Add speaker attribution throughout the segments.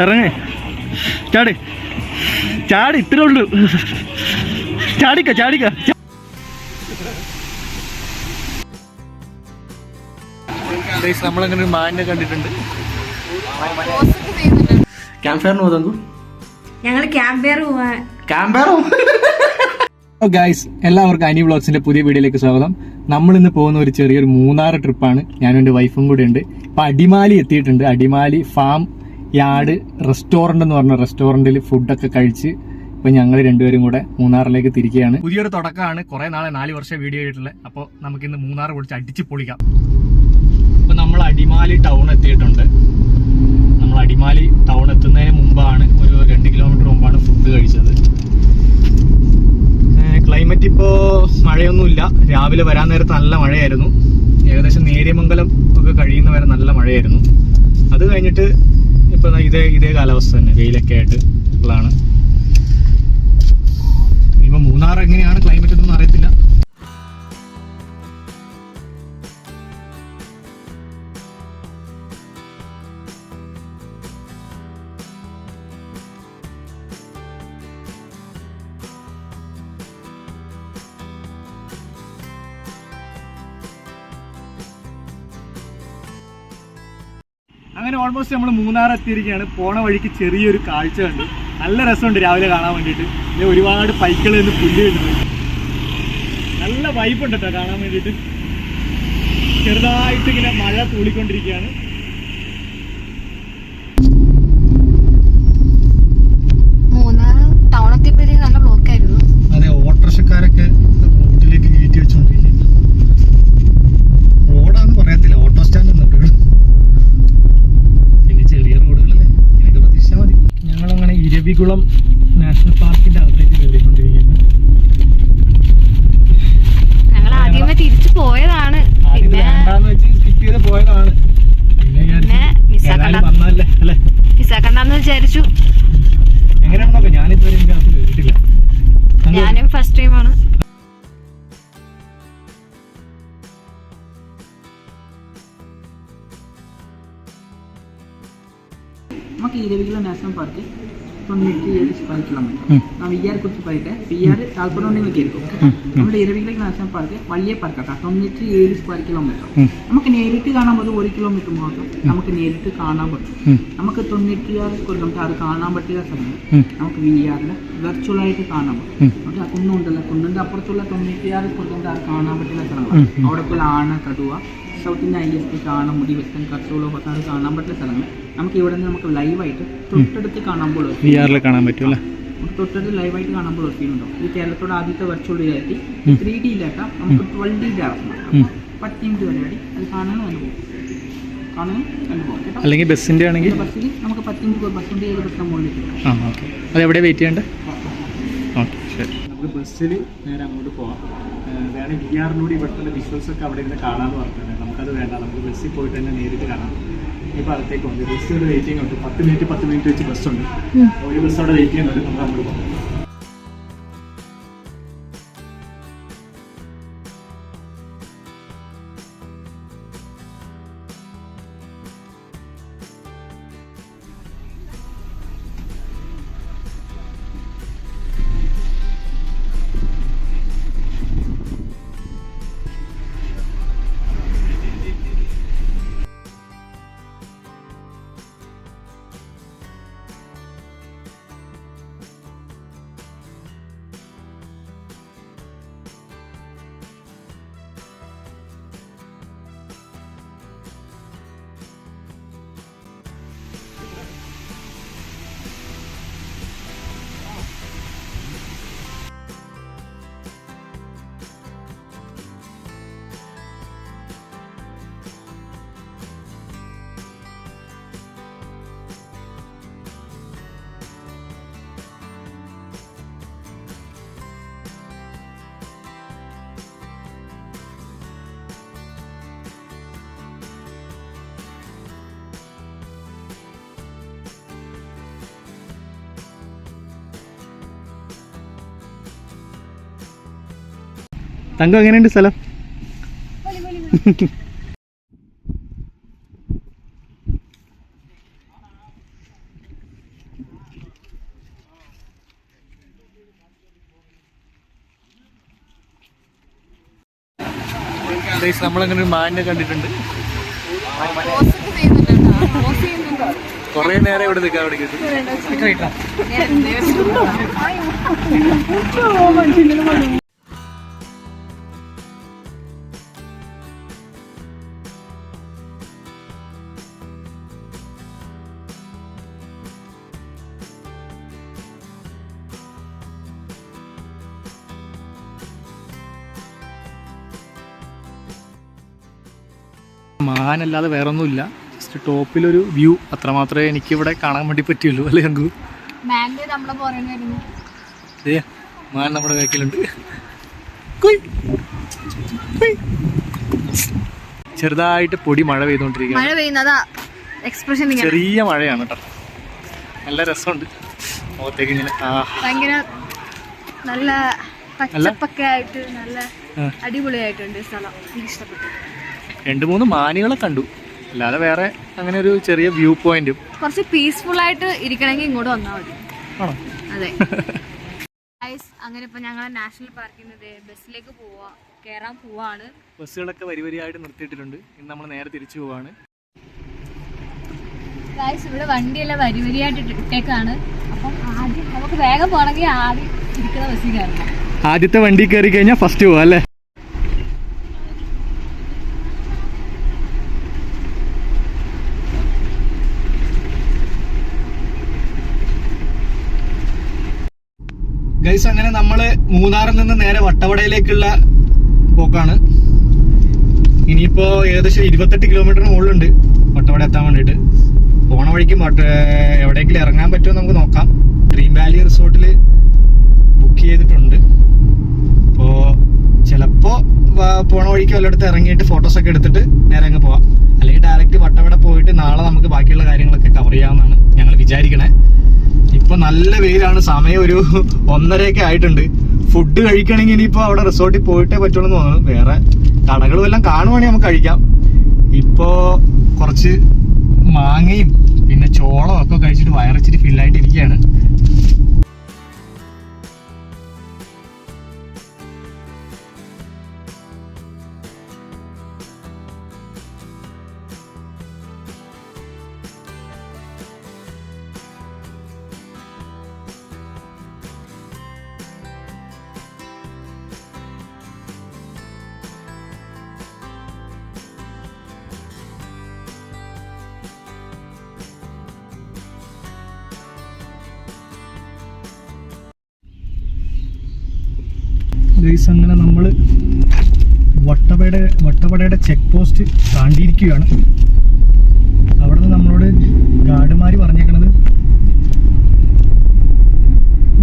Speaker 1: ഇറങ്ങേ. ചാടി. ചാടി ഇത്രേ ഉള്ളൂ. ചാടിക്ക ചാടിക്ക. നമ്മളങ്ങനെ ഒരു മാനിനെ കണ്ടിട്ടുണ്ട്. ക്യാമ്പ് ഫയറിന് പോകാൻ
Speaker 2: ഞങ്ങൾ ക്യാമ്പയർ പോവാൻ
Speaker 1: ക്യാമ്പറോ ഗായ്സ് എല്ലാവർക്കും അനി വ്ളോഗ്സിന്റെ പുതിയ വീഡിയോയിലേക്ക് സ്വാഗതം. നമ്മൾ ഇന്ന് പോകുന്ന ഒരു ചെറിയൊരു മൂന്നാറ് ട്രിപ്പാണ് ഞാനും എന്റെ വൈഫും കൂടെ ഉണ്ട്. ഇപ്പൊ അടിമാലി എത്തിയിട്ടുണ്ട്. അടിമാലി ഫാം യാർഡ് റെസ്റ്റോറന്റ് എന്ന് പറഞ്ഞ റെസ്റ്റോറന്റിൽ ഫുഡൊക്കെ കഴിച്ച് ഇപ്പൊ ഞങ്ങൾ രണ്ടുപേരും കൂടെ മൂന്നാറിലേക്ക് തിരിക്കുകയാണ് പുതിയൊരു തുടക്കമാണ്. കുറെ നാളെ നാല് വർഷം വീഡിയോ ആയിട്ടുള്ളത് അപ്പോൾ നമുക്ക് ഇന്ന് മൂന്നാർ പൊളിച്ച് അടിച്ച് പൊളിക്കാം. ഇപ്പൊ നമ്മൾ അടിമാലി ടൗൺ എത്തിയിട്ടുണ്ട്. നമ്മൾ അടിമാലി ടൗൺ എത്തുന്നതിന് മുമ്പാണ് ഒരു രണ്ട് കിലോമീറ്റർ മുമ്പാണ് ഫുഡ് കഴിച്ചത്. ക്ലൈമറ്റ് ഇപ്പോൾ മഴയൊന്നുമില്ല. രാവിലെ വരാൻ നേരത്ത് നല്ല മഴയായിരുന്നു. ഏകദേശം നേരിയമംഗലം ഒക്കെ കഴിയുന്ന വരെ നല്ല മഴയായിരുന്നു. അത് കഴിഞ്ഞിട്ട് ഇപ്പോൾ ഇതേ ഇതേ കാലാവസ്ഥ തന്നെ. വെയിലൊക്കെ ആയിട്ട് ഉള്ളതാണ് ഇനിയിപ്പോൾ മൂന്നാർ എങ്ങനെയാണ്? ക്ലൈമറ്റ് ഒന്നും അറിയത്തില്ല. അങ്ങനെ ഓൾമോസ്റ്റ് നമ്മൾ മൂന്നാർ എത്തിയിരിക്കുകയാണ്. പോണ വഴിക്ക് ചെറിയൊരു കാഴ്ച കണ്ട്. നല്ല രസമുണ്ട് രാവിലെ കാണാൻ വേണ്ടിയിട്ട്. ഇത് ഒരുപാട് പൈക്കൾ നിന്ന് പുല്ല് കിട്ടുന്നുണ്ട് നല്ല വൈബ് ഉണ്ട് കേട്ടോ കാണാൻ വേണ്ടിയിട്ട്. ചെറുതായിട്ട് ഇങ്ങനെ മഴ തൂളിക്കൊണ്ടിരിക്കുകയാണ്
Speaker 2: മൂന്നാർ ടൗൺ എത്തിയപ്പോഴത്തേക്ക് നല്ല ബ്ലോക്ക് ആയിരുന്നു
Speaker 1: അതെ ഓട്ടോറിക്ഷക്കാരൊക്കെ റോഡിലേക്ക് കയറ്റി വെച്ചുകൊണ്ടിരിക്കുന്നു റോഡാന്ന് പറയത്തില്ല ഓട്ടോ സ്റ്റാൻഡ് ഉണ്ട് ഇവിടെ പിന്നെ ചെറിയ റോഡുകളല്ലേ ഇങ്ങനെയൊക്കെ പ്രതീക്ഷിച്ചാൽ മതി ദേവികുളം നാഷണൽ പാർക്കിന്റെ അകത്തേക്ക് കയറിക്കൊണ്ടിരിക്കുന്നു
Speaker 2: ഞങ്ങൾ ആദ്യമേ തിരിച്ചു പോയതാണ്. പിന്നെ
Speaker 1: പോയതാണ്. പിന്നെ
Speaker 2: ഞാനും ഫസ്റ്റ് ടൈമാണ്
Speaker 3: നമുക്ക് ഇരവികുളം നാഷണൽ പാർക്ക് ತೊಂಬತ್ತೇಳು ಸ್ಕ್ವೇರ್
Speaker 1: ಕಿಲೋಮೀಟರ್
Speaker 3: ನಾವು ಇಯರ್ ಕುರಿತು ಬರುತ್ತೆ ಇಯರ್ ತಾಲ್ಪನೊಂಡೆಗೆ ಇರಿക്കും നമ്മുടെ ഇരവികുളം നാഷണൽ വലിയ പാർക്കാണ് തൊണ്ണൂറ്റി ഏഴ് സ്ക്വയർ കിലോമീറ്റർ നമുക്ക് നേരിട്ട് കാണാൻ പറ്റും ഒരു കിലോമീറ്റർ മാത്രം നമുക്ക് നേരിട്ട് കാണാൻ പറ്റും. നമുക്ക് തൊണ്ണൂറ്റിയാറ് സ്ക്വയർ കിലോമീറ്റർ അത് കാണാൻ പറ്റില്ല
Speaker 1: സമയം
Speaker 3: നമുക്ക് വി ആറിന് വെർച്വൽ ആയിട്ട് കാണാൻ പറ്റും. എന്നിട്ട് ആ കുന്നുണ്ടല്ലോ. കുന്നിന്റെ അപ്പുറത്തുള്ള തൊണ്ണൂറ്റിയാറ് സ്ക്വയർ കിലോമീറ്റർ അത് കാണാൻ പറ്റില്ല
Speaker 1: സ്ഥലമാണ്
Speaker 3: അവിടെ ആന കടുവ South Indian I S P കാണാൻ മുടി വെസ്റ്റൻ കൺട്രോളോ അത് കാണാൻ പറ്റുന്ന സ്ഥലങ്ങൾ. നമുക്ക് ഇവിടെ നിന്ന് നമുക്ക് ലൈവായിട്ട് തൊട്ടടുത്ത് കാണുമ്പോൾ
Speaker 1: പോലും കാണാൻ പറ്റും അല്ലേ?
Speaker 3: നമുക്ക് തൊട്ടടുത്ത് ലൈവായിട്ട് കാണാൻ ഒരു ഫീൽ ഉണ്ടാവും ഈ കേരളത്തോട് ആദ്യത്തെ വെർച്വൽ റിയാലിറ്റി. ത്രീ ഡിയിലാക്കാം നമുക്ക് ട്വൽവ് ഡിയുടെ. ഇറക്കണം പത്ത് മിനിറ്റ് പരിപാടി അത് കാണാനും അനുഭവം
Speaker 1: അല്ലെങ്കിൽ ബസ്സിന്റെ ആണെങ്കിൽ?
Speaker 3: ബസ്സിൽ നമുക്ക് പത്ത് മിനിറ്റ് ഏത്
Speaker 1: ആ ഓക്കെ. അത് എവിടെ വെയിറ്റ് ചെയ്യേണ്ടത് ഓക്കെ ശരി. നമുക്ക് ബസ്സിൽ നേരെ അങ്ങോട്ട് പോവാം. വേണമെങ്കിൽ വി ആറിലൂടെ ഇവിടുത്തെ വിഷ്വൽസ് ഒക്കെ അവിടെ ഇരുന്ന് കാണാമെന്ന് പറഞ്ഞിട്ടുണ്ട്. നമുക്കത് വേണ്ട. നമുക്ക് ബസ്സിൽ പോയിട്ട് തന്നെ നേരിട്ട് കാണാം. ഇപ്പോൾ അകത്തേക്ക് ബസ്സിലൂടെ വെയിറ്റിംഗ് ഉണ്ട്. പത്ത് മിനിറ്റ് പത്ത് മിനിറ്റ് വെച്ച് ബസ്സുണ്ട് ഒരു ബസ് അവിടെ വെയിറ്റ് ചെയ്യുന്നുണ്ട് നമ്മൾ അങ്ങോട്ട് പോകാം. തങ്കം എങ്ങനെയുണ്ട് സ്ഥലം? നമ്മളങ്ങനെ ഒരു മാനിനെ കണ്ടിട്ടുണ്ട്. കൊറേ നേരം ഇവിടെ നിൽക്കാൻ പഠിക്കുന്നു കിട്ടും മാനല്ലാതെ വേറെ ഒന്നുമില്ല ജസ്റ്റ് ടോപ്പിലൊരു വ്യൂ. അത്ര മാത്രമേ എനിക്കിവിടെ കാണാൻ വേണ്ടി പറ്റുള്ളൂ അല്ലേ ഞങ്ങൾക്ക് അതെ മാൻ നമ്മുടെ ബാക്കിലുണ്ട്. കുയ്. ചെറുതായിട്ട് പൊടി മഴ പെയ്തുകൊണ്ടിരിക്കുക
Speaker 2: മഴ എക്സ്പ്രഷൻ
Speaker 1: ചെറിയ മഴയാണ് കേട്ടോ. നല്ല രസമുണ്ട്. മുഖത്തേക്ക് ഇങ്ങനെ
Speaker 2: ഭയങ്കര നല്ല പച്ചപ്പൊക്കെ ആയിട്ട് നല്ല അടിപൊളിയായിട്ടുണ്ട് സ്ഥലം. ഇഷ്ടപ്പെട്ടു.
Speaker 1: രണ്ട് മൂന്ന് മാനുകളെ കണ്ടു. അല്ലാതെ വേറെ അങ്ങനെ ഒരു ചെറിയ വ്യൂ പോയിന്റും
Speaker 2: കുറച്ച് പീസ്ഫുൾ ആയിട്ട് ഇരിക്കണമെങ്കിൽ ഇങ്ങോട്ട് വന്നാൽ മതി.
Speaker 1: ആണോ?
Speaker 2: അതെ. അങ്ങനെ ഇപ്പൊ ഞങ്ങൾ നാഷണൽ പാർക്കിൽ നിന്ന് ബസ്സിലേക്ക് പോവാ കേറാൻ പോവാണ്.
Speaker 1: ബസ്സുകളൊക്കെ വരി വരിയായിട്ട് നിർത്തിയിട്ടിട്ടുണ്ട്. ഇന്ന് നമ്മൾ നേരെ തിരിച്ചു പോവാണ്.
Speaker 2: ഗായ്സ് ഇവിടെ വണ്ടിയെല്ലാം വരി വരിയായിട്ട് ഇട്ടേക്കാണ്. അപ്പം ആദ്യം നമുക്ക് വേഗം പോകണമെങ്കിൽ ആദ്യം ഇരിക്കുന്ന ബസ്സിൽ കയറണം.
Speaker 1: ആദ്യത്തെ വണ്ടി കയറി കഴിഞ്ഞാൽ ഫസ്റ്റ് പോവാ അല്ലേ? ഗൈസ് അങ്ങനെ നമ്മൾ മൂന്നാറിൽ നിന്ന് നേരെ വട്ടവടയിലേക്കുള്ള പോക്കാണ്. ഇനിയിപ്പോ ഏകദേശം ഇരുപത്തെട്ട് കിലോമീറ്ററിന് മുകളിലുണ്ട് വട്ടവട എത്താൻ വേണ്ടിട്ട് പോണ വഴിക്ക് എവിടെയെങ്കിലും ഇറങ്ങാൻ പറ്റുമോ നമുക്ക് നോക്കാം. ഡ്രീം വാലി റിസോർട്ടിൽ ബുക്ക് ചെയ്തിട്ടുണ്ട്. അപ്പോ ചിലപ്പോ പോണ വഴിക്ക് വല്ലയിടത്ത് ഇറങ്ങിയിട്ട് ഫോട്ടോസ് ഒക്കെ എടുത്തിട്ട് നേരെ അങ്ങ് പോവാം. അല്ലെങ്കിൽ ഡയറക്റ്റ് വട്ടവട പോയിട്ട് നാളെ നമുക്ക് ബാക്കിയുള്ള കാര്യങ്ങളൊക്കെ കവർ ചെയ്യാവുന്നതാണ് ഞങ്ങൾ വിചാരിക്കണേ. ഇപ്പൊ നല്ല വെയിലാണ്. സമയം ഒരു ഒന്നരയൊക്കെ ആയിട്ടുണ്ട്. ഫുഡ് കഴിക്കണമെങ്കിൽ ഇനിയിപ്പോ അവിടെ റിസോർട്ടിൽ പോയിട്ടേ പറ്റുള്ളൂ എന്ന് തോന്നുന്നു. വേറെ കടകളും എല്ലാം കാണുവാണെങ്കിൽ നമുക്ക് കഴിക്കാം. ഇപ്പോ കുറച്ച് മാങ്ങയും പിന്നെ ചോളം ഒക്കെ കഴിച്ചിട്ട് വയറച്ചിട്ട് ഫില്ലായിട്ട് ഇരിക്കുകയാണ് ഗൈസ് അങ്ങനെ നമ്മൾ വട്ടവടയുടെ വട്ടവടയുടെ ചെക്ക് പോസ്റ്റ് താണ്ടിയിരിക്കുകയാണ്. അവിടെ നിന്ന് നമ്മളോട് ഗാർഡുമാർ പറഞ്ഞേക്കണത്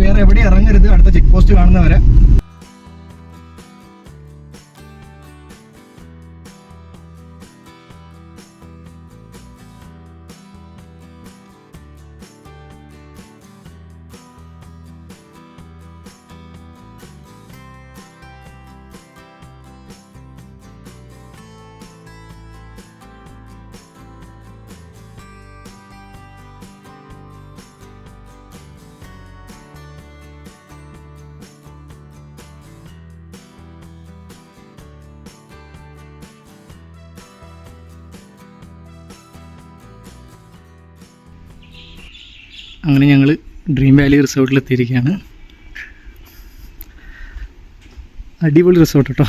Speaker 1: വേറെ എവിടെ ഇറങ്ങരുത് അടുത്ത ചെക്ക് പോസ്റ്റ് കാണുന്നവരെ. അങ്ങനെ ഞങ്ങൾ ഡ്രീം വാലി റിസോർട്ടിൽ എത്തിയിരിക്കുകയാണ് അടിപൊളി റിസോർട്ട് കേട്ടോ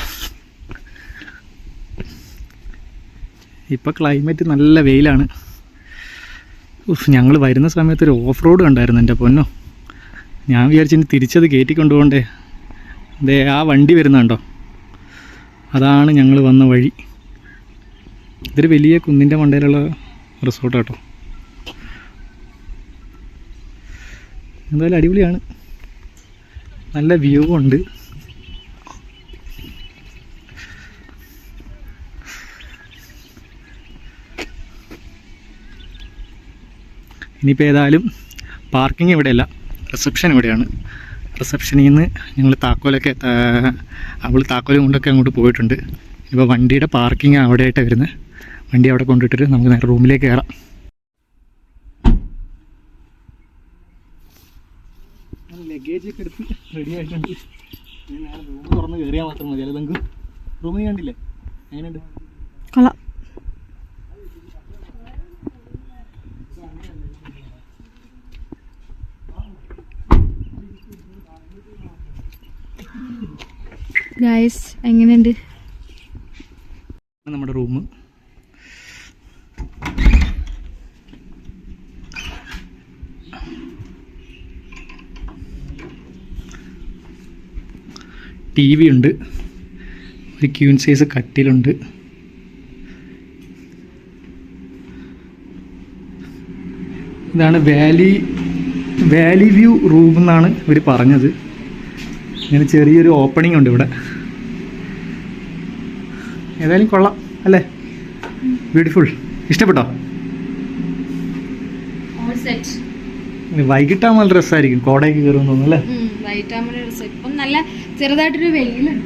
Speaker 1: ഇപ്പോൾ ക്ലൈമറ്റ് നല്ല വെയിലാണ്. ഞങ്ങൾ വരുന്ന സമയത്ത് ഒരു ഓഫ് റോഡ് കണ്ടായിരുന്നു എന്റെ പൊന്നോ. ഞാൻ വിചാരിച്ചു ഇനി തിരിച്ചത് കയറ്റി കൊണ്ടുപോകണ്ടേ. ദേ ആ വണ്ടി വരുന്നുണ്ടോ? അതാണ് ഞങ്ങൾ വന്ന വഴി. ഇതൊരു വലിയ കുന്നിന്റെ മണ്ടയിലുള്ള റിസോർട്ട് കേട്ടോ എന്തായാലും അടിപൊളിയാണ്. നല്ല വ്യൂ ഉണ്ട്. ഇനിയിപ്പോൾ ഏതായാലും പാർക്കിംഗ് ഇവിടെയല്ല റിസപ്ഷൻ ഇവിടെയാണ്. റിസപ്ഷനിൽ നിന്ന് ഞങ്ങൾ താക്കോലൊക്കെ അവൾ താക്കോലും കൊണ്ടൊക്കെ അങ്ങോട്ട് പോയിട്ടുണ്ട്. ഇപ്പോൾ വണ്ടിയുടെ പാർക്കിംഗ് അവിടെയായിട്ടാണ് വരുന്നത് വണ്ടി അവിടെ കൊണ്ടിട്ടിട്ട് നമുക്ക് നേരെ റൂമിലേക്ക് കയറാം ലഗേജ് ഒക്കെ എടുത്ത് റെഡി ആയിട്ടുണ്ട്. നേരെ റൂം തുറന്ന് കയറിയാൽ മാത്രം മതി. അല്ലെ നിങ്ങൾക്ക് റൂമിൽ കണ്ടില്ലേ? എങ്ങനെയുണ്ട്?
Speaker 2: കൊള്ളാം. ഗായ്സ് എങ്ങനെയുണ്ട്?
Speaker 1: നമ്മുടെ റൂം ടി വി ഉണ്ട്. ഒരു ക്യൂൻ സൈസ് കട്ടിലുണ്ട്. ഇതാണ് വാലി വാലി വ്യൂ റൂം എന്നാണ് ഇവർ പറഞ്ഞത്. ഇങ്ങനെ ചെറിയൊരു ഓപ്പണിംഗ് ഉണ്ട് ഇവിടെ. ഏതായാലും കൊള്ളാം അല്ലേ? ബ്യൂട്ടിഫുൾ ഇഷ്ടപ്പെട്ടോ? വൈകിട്ടാകുമ്പോൾ നല്ല രസമായിരിക്കും കോടയൊക്കെ കയറുമെന്ന് തോന്നുന്നു അല്ലേ?
Speaker 2: വൈകിട്ടാകുമ്പോൾ നല്ല ചെറുതായിട്ടൊരു വെയിലുണ്ട്.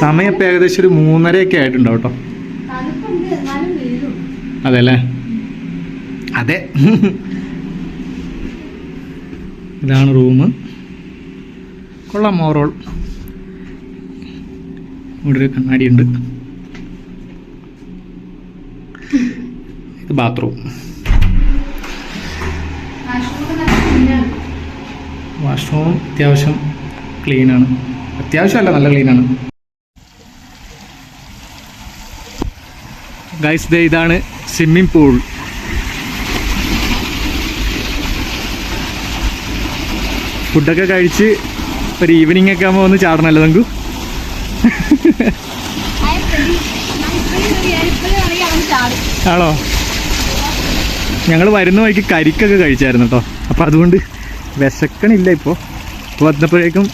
Speaker 1: സമയം ഇപ്പം ഏകദേശം ഒരു മൂന്നരയൊക്കെ ആയിട്ടുണ്ടാവും കേട്ടോ.
Speaker 2: തണുപ്പുണ്ട് എന്നാലും വെയിലുണ്ട്
Speaker 1: അതെ അതെ. ഇതാണ് റൂം. കൊള്ളാം മോറോൾ ഇവിടെ ഒരു കണ്ണാടിയുണ്ട് ഇത് ബാത്റൂം. വാഷ്റൂം അത്യാവശ്യം ക്ലീനാണ്. അത്യാവശ്യമല്ല നല്ല ക്ലീനാണ്. ഗൈസ് ദേ ഇതാണ് സ്വിമ്മിംഗ് പൂൾ ഫുഡൊക്കെ കഴിച്ച് ഒരു ഈവനിങ് ഒക്കെ ആകുമ്പോൾ ഒന്ന് ചാടണമല്ലോ നമുക്ക് ആണോ? ഞങ്ങൾ വരുന്ന വഴിക്ക് കരിക്കൊക്കെ കഴിച്ചായിരുന്നു കേട്ടോ അപ്പം അതുകൊണ്ട് വിശക്കണില്ല ഇപ്പോൾ ഇപ്പോൾ വന്നപ്പോഴേക്കും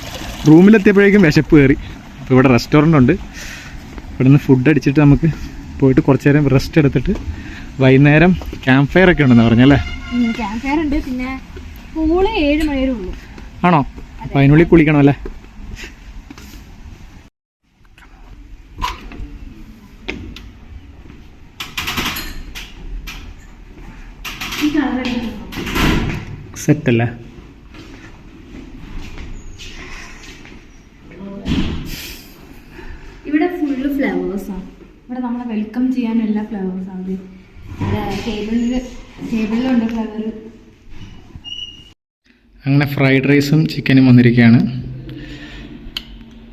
Speaker 1: റൂമിലെത്തിയപ്പോഴേക്കും വിശപ്പ് കയറി. അപ്പോൾ ഇവിടെ റെസ്റ്റോറന്റ് ഉണ്ട് ഇവിടെ നിന്ന് ഫുഡ് അടിച്ചിട്ട് നമുക്ക് പോയിട്ട് കുറച്ച് നേരം റെസ്റ്റ് എടുത്തിട്ട് വൈകുന്നേരം ക്യാമ്പ് ഫയർ ഒക്കെ ഉണ്ടെന്ന് പറഞ്ഞല്ലേ
Speaker 2: ക്യാമ്പ് ഫയർ ഉണ്ട്. പിന്നെ പൂൾ ഏഴ് മണി വരെ ഉള്ളൂ.
Speaker 1: ആണോ? അപ്പം അതിനുള്ളിൽ കുളിക്കണം അല്ലേ
Speaker 2: ഈ കളർ
Speaker 1: സെറ്റ് അല്ലേ
Speaker 2: ഇവിടെ ഫുള്ള് ഫ്ലവേഴ്സാണ് ഇവിടെ നമ്മളെ വെൽക്കം ചെയ്യാൻ എല്ലാ ഫ്ലവേഴ്സാണ് ടേബിളിൽ ടേബിളിലുണ്ട് ഫ്ലവർ
Speaker 1: അങ്ങനെ ഫ്രൈഡ് റൈസും ചിക്കനും വന്നിരിക്കുകയാണ്.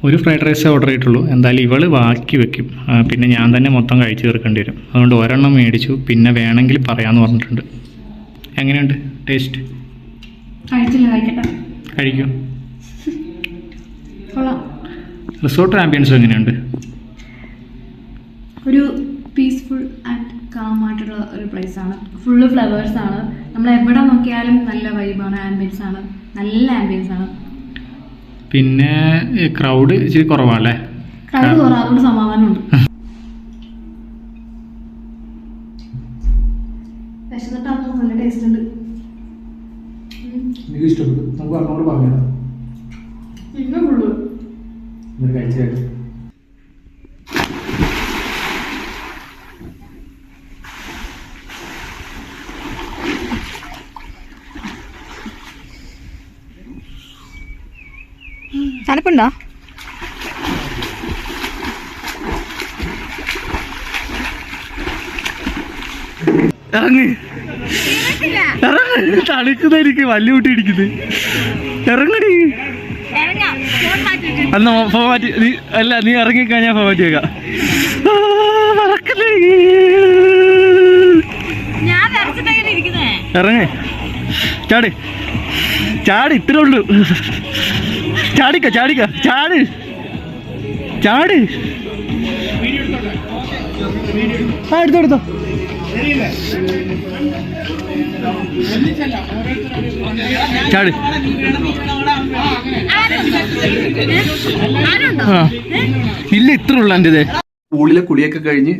Speaker 1: ഒരു ഫ്രൈഡ് റൈസ് ഓർഡർ ചെയ്തിട്ടുള്ളൂ. എന്തായാലും ഇവൾ ബാക്കി വെക്കും. പിന്നെ ഞാൻ തന്നെ മൊത്തം കഴിച്ചു തീർക്കേണ്ടി വരും. അതുകൊണ്ട് ഒരെണ്ണം മേടിച്ചു. പിന്നെ വേണമെങ്കിൽ പറയാമെന്ന് പറഞ്ഞിട്ടുണ്ട്. എങ്ങനെയുണ്ട് ടേസ്റ്റ്
Speaker 2: കഴിച്ചില്ല കഴിക്കട്ടെ.
Speaker 1: കഴിക്കൂ. റിസോർട്ട് ആംബിയൻസ് എങ്ങനെയുണ്ട്?
Speaker 2: ഒരു പീസ്ഫുൾ ആൻഡ് കാം ആയിട്ടുള്ള ഒരു പ്ലേസ് ആണ്. ഫുള്ള് ഫ്ലവേഴ്സ് ആണ്. നമ്മൾ എവിടെ നോക്കിയാലും നല്ല വൈബാണ് ആംബിയൻസ് ആണ്. നല്ല ആംബിയൻസ് ആണ്.
Speaker 1: പിന്നെ ക്രൗഡ് ഇച്ചിരി കുറവാണല്ലേ
Speaker 2: ക്രൗഡ് കുറവ്. അതുകൊണ്ട് സമാധാനമുണ്ട് വിശന്നിട്ടാകുമ്പോൾ നല്ല ടേസ്റ്റ് ഉണ്ട്.
Speaker 1: എനിക്ക് ഇഷ്ടപ്പെട്ടു. നമുക്ക് അങ്ങോട്ട് പറഞ്ഞു
Speaker 2: പിന്നെ
Speaker 1: കഴിച്ചു
Speaker 2: തണുപ്പുണ്ടോ?
Speaker 1: ഇറങ്ങ്. ഇറങ്ങ. തണുക്കുന്നതായിരിക്കും വല്യ കുട്ടി ഇടിക്കുന്നത് ഇറങ്ങടി. അന്ന് ഫോ മാറ്റി നീ അല്ല നീ ഇറങ്ങി ഫോൺ ഫോ മാറ്റി വെക്കാം.
Speaker 2: മറക്കല്ലേ
Speaker 1: ഇറങ്ങ്. ചാട്. ചാട് ഇത്രേ ഉള്ളൂ. ചാടിക്ക ചാടിക്ക ചാട്. ചാട്. ആ എടുത്തോ എടുത്തോ. ചാട്. ആ. ഇല്ല ഇത്ര ഉള്ള എന്റെ പൂളിലെ കുളിയൊക്കെ കഴിഞ്ഞ്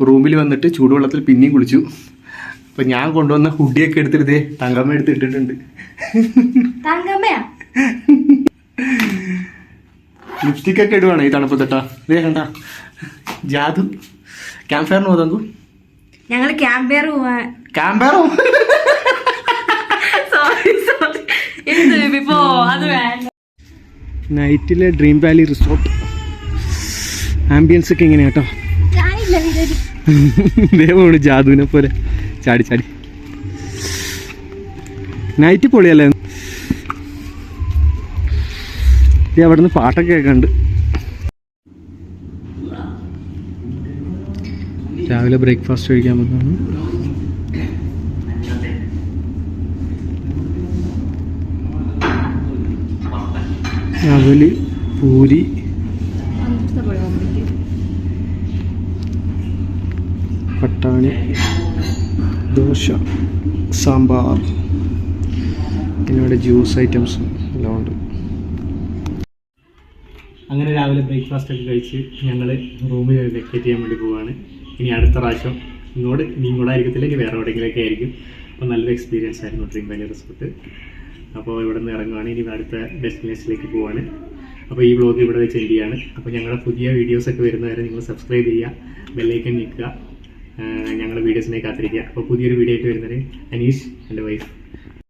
Speaker 1: റൂമിൽ വന്നിട്ട് ചൂടുവെള്ളത്തിൽ പിന്നെയും കുളിച്ചു. അപ്പൊ ഞാൻ കൊണ്ടുവന്ന ഹുഡിയൊക്കെ എടുത്തിട്ട് ദേ തങ്കമ്മ എടുത്തിട്ടിട്ടുണ്ട്
Speaker 2: തങ്കമ്മയാ?
Speaker 1: ലിപ്സ്റ്റിക് ഒക്കെ ഇടുവാണ് ഈ തണുപ്പത്തിട്ടാ ദേ കണ്ട. ജാതു. ക്യാമ്പ് ഫയറിന് പോതങ്കു
Speaker 2: ഞങ്ങൾ പോവാൻ സോറി സോറി ഇപ്പോ അത് വേണ്ട.
Speaker 1: നൈറ്റിലെ ഡ്രീം വാലി റിസോർട്ട് ആംബിയൻസ് ഒക്കെ എങ്ങനെയാ കേട്ടോ ദേവമാണ് ജാദുവിനെ പോലെ ചാടി ചാടി. നൈറ്റ് പൊളിയല്ലേ? ദേ അവിടുന്ന് പാട്ടൊക്കെ കേൾക്കുന്നുണ്ട് രാവിലെ ബ്രേക്ക്ഫാസ്റ്റ് കഴിക്കാൻ പറ്റുന്നു അവൽ പൂരി. പട്ടാണി. ദോശ സാമ്പാർ. പിന്നെ ജ്യൂസ് ഐറ്റംസ് എല്ലാം ഉണ്ട് അങ്ങനെ രാവിലെ ബ്രേക്ക്ഫാസ്റ്റ് ഒക്കെ കഴിച്ച് ഞങ്ങൾ റൂമിൽ വെക്കേറ്റ് ചെയ്യാൻ വേണ്ടി പോവുകയാണ് ഇനി അടുത്ത പ്രാവശ്യം ഇങ്ങോട്ട് ഇനി കൂടെ ആയിരിക്കത്തില്ലെങ്കിൽ വേറെ എവിടെയെങ്കിലുമൊക്കെ ആയിരിക്കും. അപ്പോൾ നല്ലൊരു എക്സ്പീരിയൻസ് ആയിരുന്നു ഡ്രീം വാലി റിസോർട്ട് അപ്പോൾ ഇവിടെ നിന്ന് ഇറങ്ങുവാണ്. ഇനി അടുത്ത ഡെസ്റ്റിനേഷനിലേക്ക് പോവാണ്. അപ്പോൾ ഈ വ്ളോഗ് ഇവിടെ വെച്ച് എൻഡ് ചെയ്യാണ്. അപ്പോൾ ഞങ്ങളുടെ പുതിയ വീഡിയോസ് ഒക്കെ വരുന്നവരെ നിങ്ങൾ സബ്സ്ക്രൈബ് ചെയ്യുക ബെല്ലൈക്കൻ നിൽക്കുക ഞങ്ങളുടെ വീഡിയോസിനെ കാത്തിരിക്കുക. അപ്പോൾ പുതിയൊരു വീഡിയോ ആയിട്ട് വരുന്നവരെ അനീഷ് എന്റെ വൈഫ്